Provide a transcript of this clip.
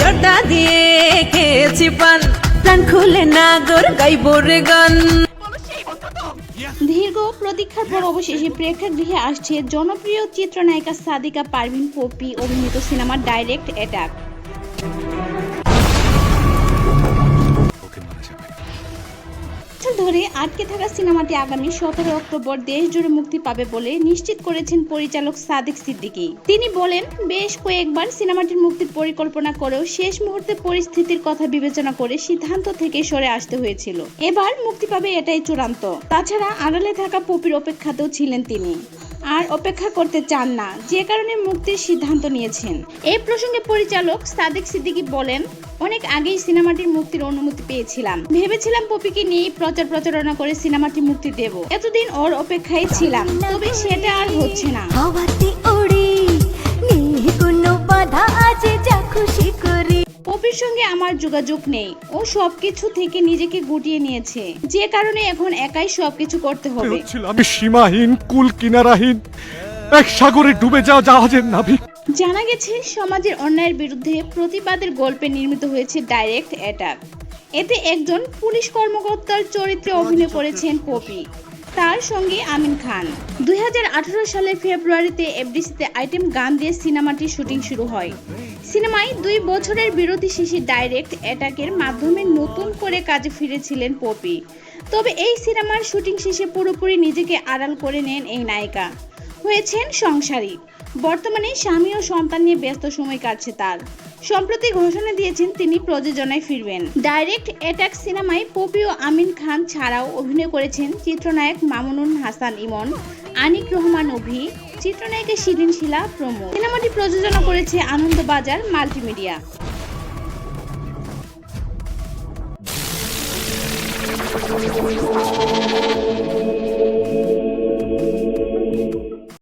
জর্দা দিয়ে খেয়েছি পান। প্রাণ খুলে না গোর গাইব রে গান। দীর্ঘ প্রতীক্ষার পর অবশেষে প্রেক্ষাগৃহে আসছে জনপ্রিয় চিত্রনায়িকা সাদিকা পারভিন, পপি, অভিনীত সিনেমার ডাইরেক্ট অ্যাটাক। বছর ধরে আটকে থাকা সিনেমাটি আগামী সতেরো অক্টোবর দেশ জুড়ে মুক্তি পাবে বলে নিশ্চিত করেছেন পরিচালক সাদিক সিদ্দিকি। তিনি বলেন, বেশ কয়েকবার সিনেমাটির মুক্তির পরিকল্পনা করেও শেষ মুহূর্তে পরিস্থিতির কথা বিবেচনা করে সিদ্ধান্ত থেকে সরে আসতে হয়েছিল। এবার মুক্তি পাবে এটাই চূড়ান্ত। তাছাড়া আড়ালে থাকা পপির অপেক্ষাতেও ছিলেন তিনি। আর অপেক্ষা করতে চান না। যে কারণে মুক্তির সিদ্ধান্ত নিয়েছেন। এই প্রসঙ্গে পরিচালক সাদিক সিদ্দিকি বলেন, অনেক আগেই সিনেমাটির মুক্তির অনুমতি পেয়েছিলাম। ভেবেছিলাম পপিকে নিয়ে প্রচার প্রচারণা করে সিনেমাটি মুক্তি দেব। এতদিন ওর অপেক্ষায় ছিলাম। তবে সেটা আর হচ্ছে না। করি সঙ্গে আমার যোগাযোগ নেই। ও সবকিছু থেকে নিজেকে গুটিয়ে নিয়েছে। যে কারণে এখন একাই সবকিছু করতে হবে। আমি সীমাহীন কুল কিনারাহীন এক সাগরে ডুবে যাওয়া জাহাজের নাবিক। জানা গেছে সমাজের অন্যায়ের বিরুদ্ধে প্রতিবাদের গল্পে নির্মিত হয়েছে ডাইরেক্ট অ্যাটাক এতে একজন পুলিশ কর্মকর্তার চরিত্রে অভিনয় করেছেন পপি তার সঙ্গে আমিন খান। দুই সালের ফেব্রুয়ারিতে এফডিসিতে আইটেম গান দিয়ে সিনেমাটির শুটিং শুরু হয়। সিনেমায় দুই বছরের বিরতি শেষে ডাইরেক্ট অ্যাটাকের মাধ্যমে নতুন করে কাজে ফিরেছিলেন পপি। তবে এই সিনেমার শুটিং শেষে পুরোপুরি নিজেকে আড়াল করে নেন এই নায়িকা। হয়েছেন সংসারী। বর্তমানে স্বামী ও সন্তান নিয়ে ব্যস্ত সময় কাটছে তার। সম্প্রতি ঘোষণা দিয়েছেন তিনি প্রযোজনায় ফিরবেন। ডাইরেক্ট অ্যাটাক সিনেমায় পপি ও আমিন খান ছাড়াও অভিনয় করেছেন চিত্রনায়ক মামুনুল হাসান ইমন, আনিক রহমান অভি, চিত্রনায়িকা শিরিন শিলা প্রমুখ। সিনেমাটি প্রযোজনা করেছে আনন্দবাজার মাল্টিমিডিয়া।